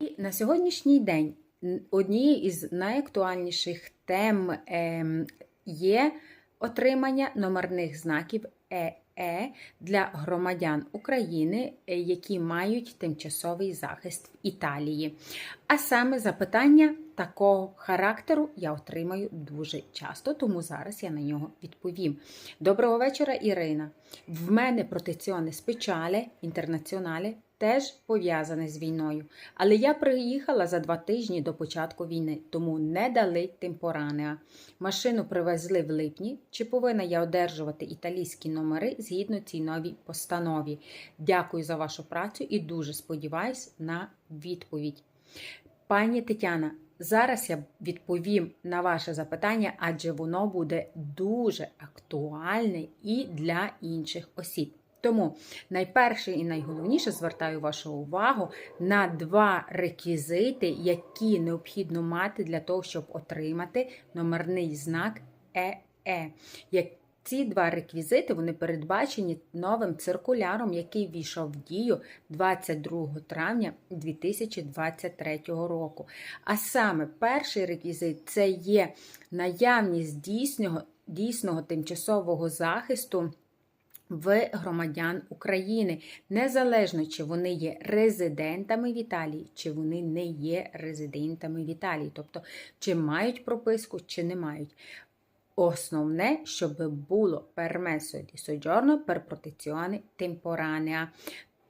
І на сьогоднішній день однією із найактуальніших тем ем, є отримання номерних знаків ЕЕ для громадян України, е, які мають тимчасовий захист в Італії. А саме запитання такого характеру я отримаю дуже часто, тому зараз я на нього відповім. Доброго вечора, Ірина. В мене протеціоне спечале інтернаціонале теж пов'язане з війною. Але я приїхала за два тижні до початку війни, тому не дали темпоранеа. Машину привезли в липні. Чи повинна я одержувати італійські номери згідно цій новій постанові? Дякую за вашу працю і дуже сподіваюсь на відповідь. Пані Тетяна, зараз я відповім на ваше запитання, адже воно буде дуже актуальне і для інших осіб. Тому найперше і найголовніше звертаю вашу увагу на два реквізити, які необхідно мати для того, щоб отримати номерний знак ЕЕ. Як ці два реквізити вони передбачені новим циркуляром, який війшов в дію 22 травня 2023 року. А саме перший реквізит це є наявність дійсного, дійсного тимчасового захисту. В громадян України, незалежно чи вони є резидентами в Італії, чи вони не є резидентами в Італії, тобто чи мають прописку, чи не мають. Основне, щоб було permesso di soggiorno per protezione temporanea.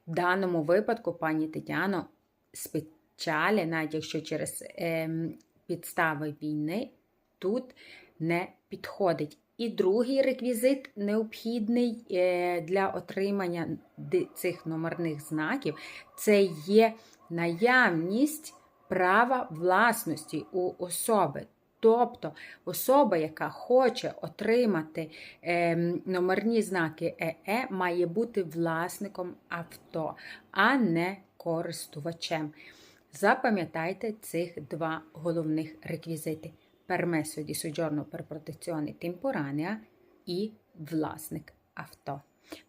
В даному випадку, пані Тетяно, спеціалі, навіть якщо через ем, підстави війни, тут не підходить. І другий реквізит необхідний е, для отримання цих номерних знаків це є наявність права власності у особи. Тобто особа, яка хоче отримати ем, номерні знаки ЕЕ, має бути власником авто, а не користувачем. Запам'ятайте цих два головних реквізити: пермесо di soggiorno per protezione temporanea і власник авто.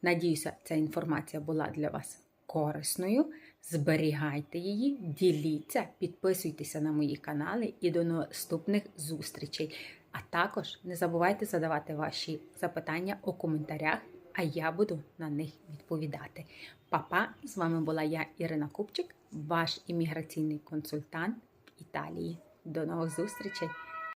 Надіюся, ця інформація була для вас корисною. Зберігайте її, діліться, підписуйтеся на мої канали і до наступних зустрічей. А також не забувайте задавати ваші запитання у коментарях, а я буду на них відповідати. Па-па! З вами була я, Ірина Купчик, ваш імміграційний консультант в Італії. До нових зустрічей!